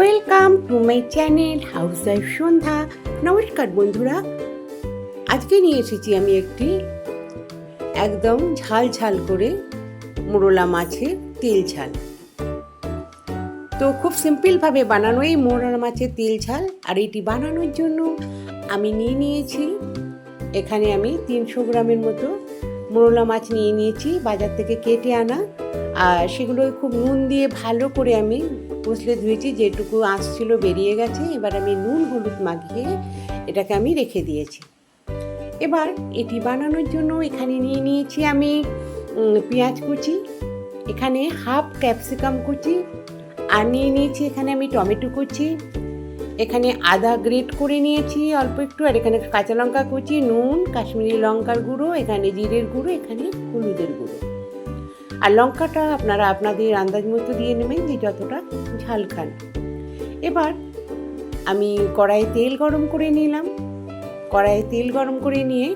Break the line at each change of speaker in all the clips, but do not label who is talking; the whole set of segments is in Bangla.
Welcome to my channel housewife Sandhya. নমস্কার বন্ধুরা। আজকে নিয়ে এসেছি আমি একটি একদম ঝাল ঝাল করে মোরলা মাছের তেল ঝাল। তো খুব সিম্পলভাবে বানানো এই মোরলা মাছের তেল ঝাল, আর এটি বানানোর জন্য আমি নিয়ে নিয়েছি, এখানে আমি তিনশো গ্রামের মতো মোরলা মাছ নিয়ে নিয়েছি, বাজার থেকে কেটে আনা, আর সেগুলো খুব নুন দিয়ে ভালো করে আমি কষলে ধুয়েছি, যেটুকু আঁশ ছিল বেরিয়ে গেছে। এবার আমি নুন, হলুদ মাখিয়ে এটাকে আমি রেখে দিয়েছি। এবার এটি বানানোর জন্য এখানে নিয়ে নিয়েছি আমি পেঁয়াজ কুচি, এখানে হাফ ক্যাপসিকাম কুচি, আর নিয়ে নিয়েছি এখানে আমি টমেটো কুচি। এখানে আদা গ্রেট করে নিয়েছি অল্প একটু, আর এখানে কাঁচা লঙ্কা কুচি, নুন, কাশ্মীরি লঙ্কার গুঁড়ো, এখানে জিরের গুঁড়ো, এখানে হলুদের গুঁড়ো। আর লঙ্কাটা আপনারা আপনাদের আন্দাজ মতো দিয়ে নেবেন যে যতটা খান এবার আমি কড়াইয়ে তেল গরম করে নিলাম। কড়াইয়ে তেল গরম করে নিয়ে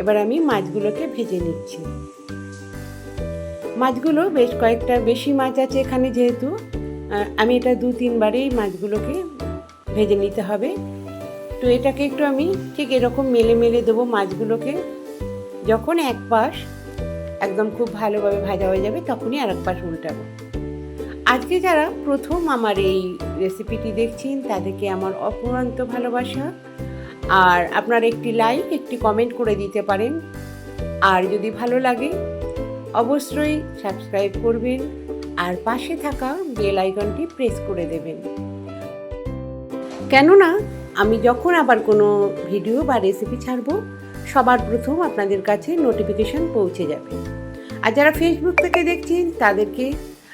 এবার আমি মাছগুলোকে ভেজে নিচ্ছি। মাছগুলো বেশ কয়েকটা বেশি মাছ আছে এখানে যেহেতু। আমি এটা দু তিনবারেই মাছগুলোকে ভেজে নিতে হবে। তো এটাকে একটু আমি ঠিক এরকম মেলে মেলে দেবো মাছগুলোকে। যখন এক পাশ একদম খুব ভালোভাবে ভাজা হয়ে যাবে তখনই আর এক পাশ উল্টাবো। আজকে যারা প্রথম আমার এই রেসিপিটি দেখছেন, তাদেরকে আমার অপুরন্ত ভালোবাসা। আর আপনার একটি লাইক একটি কমেন্ট করে দিতে পারেন। আর যদি ভালো লাগে, অবশ্যই সাবস্ক্রাইব করবেন আর পাশে থাকা বেল আইকনটি প্রেস করে দেবেন। কেননা, আমি যখন আবার কোনো ভিডিও বা রেসিপি ছাড়বো, সবার প্রথম আপনাদের কাছে নোটিফিকেশন পৌঁছে যাবে। আর যারা ফেসবুক থেকে দেখছেন, তাদেরকে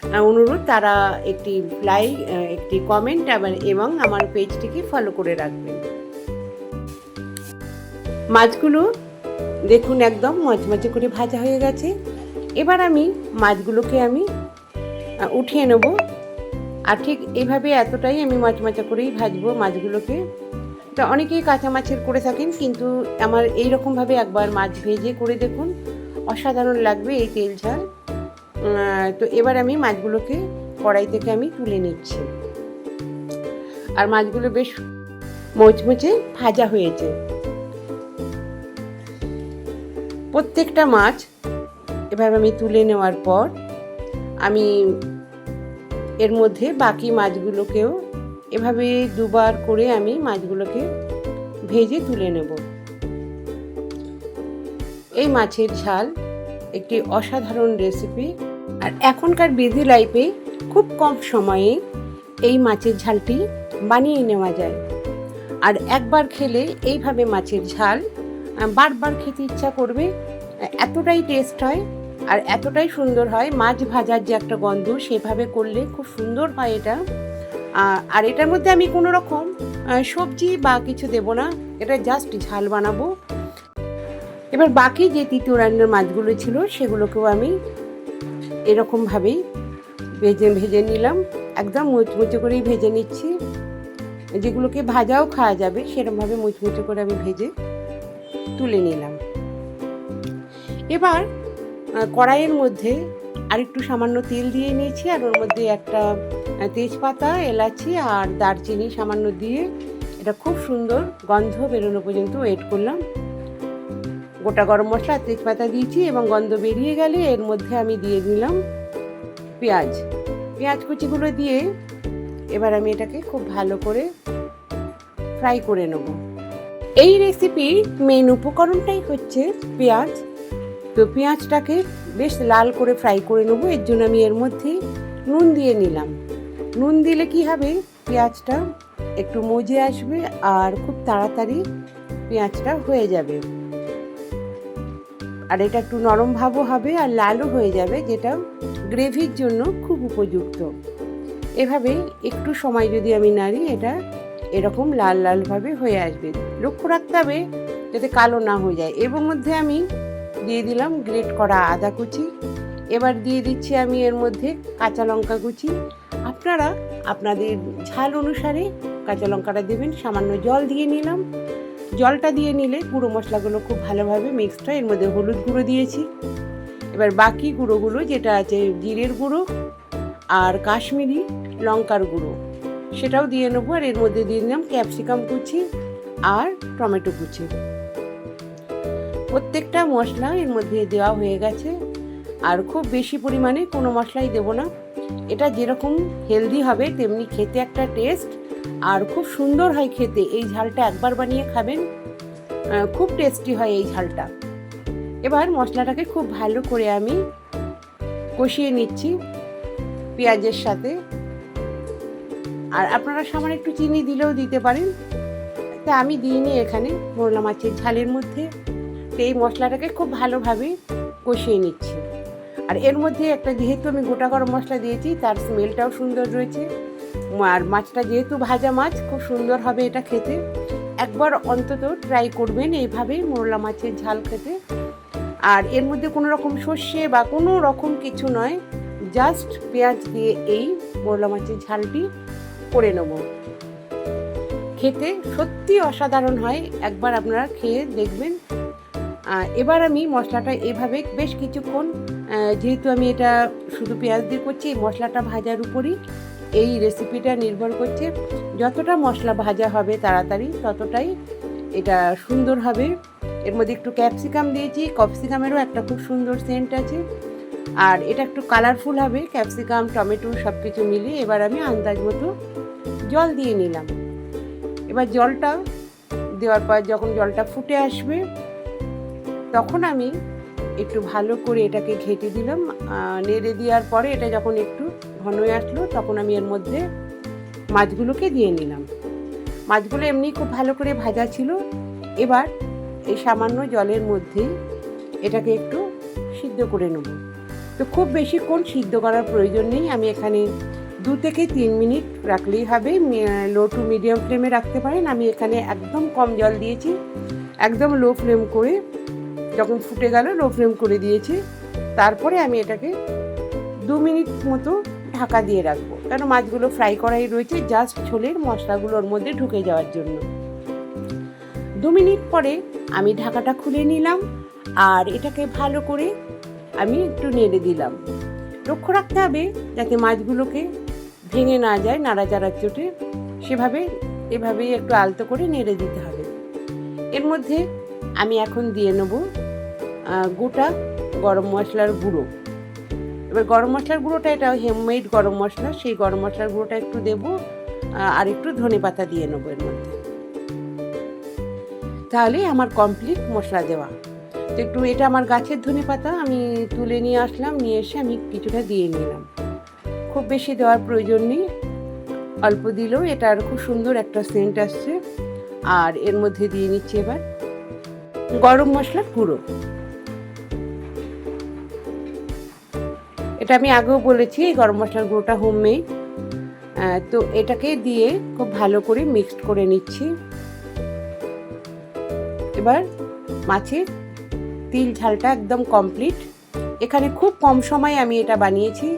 অনুরোধ, তারা একটি লাইক একটি কমেন্ট এবং আমার পেজটিকে ফলো করে রাখবেন। মাছগুলো দেখুন একদম মচমচে করে ভাজা হয়ে গেছে। এবার আমি মাছগুলোকে আমি উঠিয়ে নেব। আর ঠিক এইভাবে এতটাই আমি মচমচা করেই ভাজবো মাছগুলোকে। তা অনেকেই কাঁচা মাছের করে থাকেন, কিন্তু আমার এই রকমভাবে একবার মাছ ভেজে করে দেখুন। অসাধারণ লাগবে এই তেল ঝাল। তো এবার আমি মাছগুলোকে কড়াই থেকে আমি তুলে নিচ্ছি। আর মাছগুলো বেশ মচমচে ভাজা হয়েছে। প্রত্যেকটা মাছ এভাবে আমি তুলে নেওয়ার পর আমি এর মধ্যে বাকি মাছগুলোকেও এভাবে দুবার করে আমি মাছগুলোকে ভেজে তুলে নেব। এই মাছের ঝাল একটি অসাধারণ রেসিপি আর এখনকার বিজি লাইফে খুব কম সময়ে এই মাছের ঝালটি বানিয়ে নেওয়া যায়। আর একবার খেলে এইভাবে মাছের ঝাল বারবার খেতে ইচ্ছা করবে, এতটাই টেস্ট হয় আর এতটাই সুন্দর হয়। মাছ ভাজার যে একটা গন্ধ, সেভাবে করলে খুব সুন্দর হয় এটা। আর এটার মধ্যে আমি কোনো রকম সবজি বা কিছু দেব না, এটা জাস্ট ঝাল বানাবো। এবার বাকি যে তৃতীয় রান্নার মাছগুলো ছিল, সেগুলোকেও আমি এরকমভাবেই ভেজে ভেজে নিলাম। একদম মুচমুচে করেই ভেজে নিচ্ছি। যেগুলোকে ভাজাও খাওয়া যাবে, সেরকমভাবে মুচমুচে করে আমি ভেজে তুলে নিলাম। এবার কড়াইয়ের মধ্যে আর একটু সামান্য তেল দিয়ে নিয়েছি, আর ওর মধ্যে একটা তেজপাতা, এলাচি আর দারচিনি সামান্য দিয়ে, এটা খুব সুন্দর গন্ধ বেরোনো পর্যন্ত ওয়েট করলাম। গোটা গরম মশলা, তেজপাতা দিয়েছি এবং গন্ধ বেরিয়ে গেলে এর মধ্যে আমি দিয়ে দিলাম পেঁয়াজ। পেঁয়াজ কুচিগুলো দিয়ে এবার আমি এটাকে খুব ভালো করে ফ্রাই করে নেব। এই রেসিপির মেন উপকরণটাই হচ্ছে পেঁয়াজ। তো পেঁয়াজটাকে বেশ লাল করে ফ্রাই করে নেব। এর জন্য আমি এর মধ্যে নুন দিয়ে নিলাম। নুন দিলে কি হবে? পেঁয়াজটা একটু মজে আসবে আর খুব তাড়াতাড়ি পেঁয়াজটা হয়ে যাবে। আর এটা একটু নরম ভাবও হবে আর লালও হয়ে যাবে, যেটা গ্রেভির জন্য খুব উপযুক্ত। এভাবে একটু সময় যদি আমি নাড়ি এটা এরকম লাল লালভাবে হয়ে আসবে। লক্ষ্য রাখতে হবে যাতে কালো না হয়ে যায়। এর মধ্যে আমি দিয়ে দিলাম গ্রেট করা আদা কুচি। এবার দিয়ে দিচ্ছি আমি এর মধ্যে কাঁচা লঙ্কা কুচি। আপনারা আপনাদের ঝাল অনুসারে কাঁচা লঙ্কাটা দেবেন, সামান্য জল দিয়ে নিলাম। জলটা দিয়ে নিলে গুঁড়ো মশলাগুলো খুব ভালোভাবে মিক্সড হয়। এর মধ্যে হলুদ গুঁড়ো দিয়েছি। এবার বাকি গুঁড়োগুলো যেটা আছে জিরের গুঁড়ো আর কাশ্মীরি লঙ্কার গুঁড়ো, সেটাও দিয়ে নেব। আর এর মধ্যে দিয়ে দিলাম ক্যাপসিকাম কুচি আর টমেটো কুচি। প্রত্যেকটা মশলা এর মধ্যে দেওয়া হয়ে গেছে। আর খুব বেশি পরিমাণে কোনো মশলাই দেবো না। এটা যেরকম হেলদি হবে, তেমনি খেতে একটা টেস্ট আর খুব সুন্দর হয় খেতে। এই ঝালটা একবার বানিয়ে খাবেন খুব টেস্টি হয় এই ঝালটা। এবার মশলাটাকে খুব ভালো করে আমি কষিয়ে নিচ্ছি পেঁয়াজের সাথে। আর আপনারা সামান্য একটু চিনি দিলেও দিতে পারেন। তা আমি দিইনি এখানে মোরলা মাছের ঝালের মধ্যে। তো এই মশলাটাকে খুব ভালোভাবে কষিয়ে নিচ্ছি। আর এর মধ্যে একটা যেহেতু আমি গোটা গরম মশলা দিয়েছি, তার স্মেলটাও সুন্দর রয়েছে। আর মাছটা যেহেতু ভাজা মাছ, খুব সুন্দর হবে এটা খেতে। একবার অন্তত ট্রাই করবেন এইভাবে মোরলা মাছের ঝাল খেতে। আর এর মধ্যে কোনো রকম সর্ষে বা কোনো রকম কিছু নয় জাস্ট পেঁয়াজ দিয়ে এই মোরলা মাছের ঝালটি করে নেব। খেতে সত্যি অসাধারণ হয়, একবার আপনারা খেয়ে দেখবেন। এবার আমি মশলাটা এভাবে বেশ কিছুক্ষণ যেহেতু আমি এটা শুধু পেঁয়াজ দিয়ে করছি মশলাটা ভাজার উপরই এই রেসিপিটা নির্ভর করছে। যতটা মশলা ভাজা হবে তাড়াতাড়ি, ততটাই এটা সুন্দর হবে। এর মধ্যে একটু ক্যাপসিকাম দিয়েছি ক্যাপসিকামেরও একটা খুব সুন্দর সেন্ট আছে। আর এটা একটু কালারফুল হবে ক্যাপসিকাম টমেটো সব কিছু মিলিয়ে এবার আমি আন্দাজ মতো জল দিয়ে নিলাম। এবার জলটা দেওয়ার পর যখন জলটা ফুটে আসবে, তখন আমি একটু ভালো করে এটাকে ঘেটে দিলাম নেড়ে দেওয়ার পরে এটা যখন একটু ঘন আসলো, তখন আমি এর মধ্যে মাছগুলোকে দিয়ে নিলাম। মাছগুলো এমনি খুব ভালো করে ভাজা ছিল। এবার এই সামান্য জলের মধ্যে এটাকে একটু সিদ্ধ করে নেব। তো খুব বেশিক্ষণ সিদ্ধ করার প্রয়োজন নেই, আমি এখানে দু থেকে তিন মিনিট রাখলেই হবে। লো টু মিডিয়াম ফ্লেমে রাখতে পারেন। আমি এখানে একদম কম জল দিয়েছি, একদম লো ফ্লেম করে যখন ফুটে গেল, লো ফ্লেম করে দিয়েছি। তারপরে আমি এটাকে দু মিনিট মতো ঢাকা দিয়ে রাখব। কারণ মাছগুলো ফ্রাই করাই রয়েছে, জাস্ট ছোলের মশলাগুলোর মধ্যে ঢুকে যাওয়ার জন্য। দু মিনিট পরে আমি ঢাকাটা খুলে নিলাম আর এটাকে ভালো করে আমি একটু নেড়ে দিলাম। লক্ষ্য রাখতে হবে যাতে মাছগুলোকে ভেঙে না যায়, নাড়াচাড়ার চোটে। সেভাবে, এভাবেই একটু আলতো করে নেড়ে দিতে হবে। এর মধ্যে আমি এখন দিয়ে নেব গোটা গরম মশলার গুঁড়ো। এবার গরম মশলার গুঁড়োটা এটা হেমমেড গরম মশলা, সেই গরম মশলার গুঁড়োটা একটু দেবো আর একটু ধনে পাতা দিয়ে নেব এর মধ্যে। তাহলে আমার কমপ্লিট মশলা দেওয়া। তো একটু এটা আমার গাছের ধনে পাতা, আমি তুলে নিয়ে আসলাম, নিয়ে এসে আমি কিছুটা দিয়ে নিলাম। খুব বেশি দেওয়ার প্রয়োজন নেই, অল্প দিলেও এটার খুব সুন্দর একটা সেন্ট আসছে। আর এর মধ্যে দিয়ে নিচ্ছি এবার গরম মশলার গুঁড়ো। এটা আমি আগেও বলেছি, এই গরম মশলার গুঁড়োটা হোমমেড তো এটাকে দিয়ে খুব ভালো করে মিক্সড করে নিচ্ছি। এবার মাছের তিল ঝালটা একদম কমপ্লিট এখানে খুব কম সময়ে আমি এটা বানিয়েছি।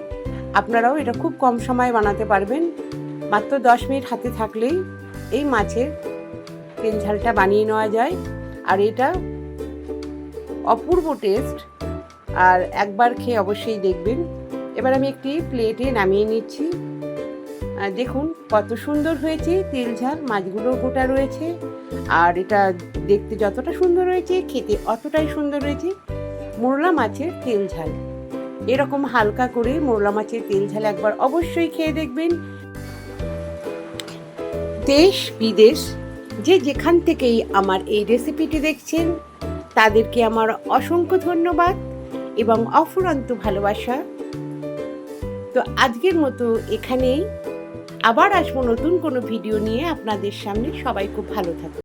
আপনারাও এটা খুব কম সময়ে বানাতে পারবেন। মাত্র দশ মিনিট হাতে থাকলেই এই মাছের তেল ঝালটা বানিয়ে নেওয়া যায়। আর এটা অপূর্ব টেস্ট আর একবার খেয়ে অবশ্যই দেখবেন। এবার আমি একটি প্লেটে নামিয়ে নিচ্ছি। দেখুন কত সুন্দর হয়েছে তেল ঝাল মাছগুলো গোটা রয়েছে। আর এটা দেখতে যতটা সুন্দর হয়েছে, খেতে অতটাই সুন্দর হয়েছে। মোরলা মাছের তেল ঝাল। এরকম হালকা করে মোরলা মাছের তেল ঝাল একবার অবশ্যই খেয়ে দেখবেন। দেশ, বিদেশ, যে যেখান থেকেই আমার এই রেসিপিটি দেখছেন, তাদেরকে আমার অসংখ্য ধন্যবাদ। এবং অফুরন্ত ভালোবাসা। তো আজকের মতো এখানেই। আবার আসব নতুন কোনো ভিডিও নিয়ে। আপনাদের সামনে সবাই খুব ভালো থাকুন।